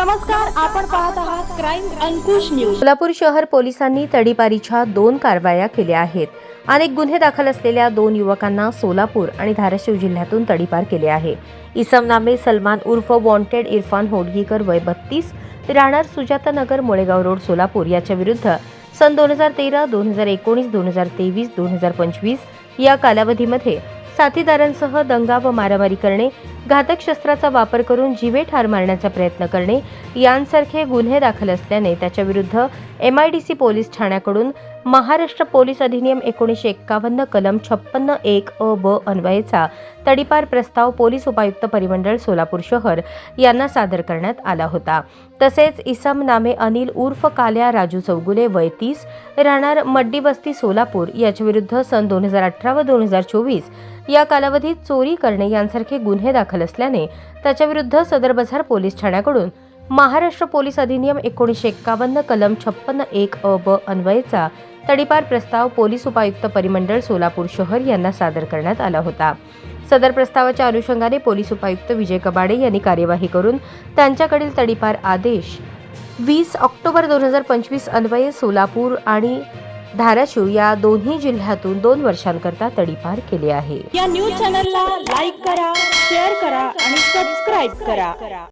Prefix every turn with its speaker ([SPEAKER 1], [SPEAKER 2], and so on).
[SPEAKER 1] आपण पाहत आहात क्राईम अंकुश न्यूज
[SPEAKER 2] सोलापूर शहर पोलिसांनी तडीपारीच्या दोन कारवाया केल्या आहेत. अनेक गुन्हे दाखल असलेल्या दोन युवकांना सोलापूर आणि धाराशिव जिल्ह्यातून तडीपार केले आहे. इसम नामे सलमान उर्फ वॉन्टेड इरफान होडगीकर वय बत्तीस राहणार सुजाता नगर रोड सोलापूर याच्या विरुद्ध सन दोन हजार तेरा दोन हजार एकोणीस दोन हजार तेवीस दोन हजार पंचवीस या कालावधीमध्ये साथीदारांसह दंगा व मारामारी करणे घातक शस्त्राचा वापर करून जीवे ठार मारण्याचा प्रयत्न करणे यांसारखे गुन्हे दाखल असल्याने त्याच्या विरुद्ध सी पोलीस ठाण्याकडून महाराष्ट्र पोलीस अधिनियम एकोणीसशे एक्कावन्न कलम छप्पन्न एक अ ब अन्वयेचा तडीपार प्रस्ताव पोलीस उपायुक्त परिमंडळ सोलापूर शहर यांना सादर करण्यात आला होता. तसेच इसम नामे अनिल उर्फ काल्या राजू चौगुले वय तीस राहणार मड्डी वस्ती सोलापूर याच्याविरुद्ध सन दोन हजार अठरा व दोन हजार चोवीस या कालावधीत चोरी करणे यांसारखे गुन्हे दाखल असल्याने त्याच्याविरुद्ध सदर बझार पोलीस ठाण्याकडून महाराष्ट्र पोलीस अधिनियम एकोणीसशे एक्कावन्न कलम छप्पन्न एक अ ब अन्वयचा तडीपार प्रस्ताव पोलीस उपायुक्त परिमंडळ सोलापूर शहर यांना सादर करण्यात आला होता. सदर प्रस्तावाच्या अनुषंगाने पोलीस उपायुक्त विजय कबाडे यांनी कार्यवाही करून त्यांच्याकडील तडीपार आदेश वीस ऑक्टोबर दोन हजार पंचवीस अन्वये सोलापूर आणि धाराशिव या दोन्ही जिल्ह्यातून दोन वर्षांकरता तडीपार केले आहे.
[SPEAKER 1] या न्यूज चॅनलला लाईक करा शेअर करा आणि सबस्क्राईब करा.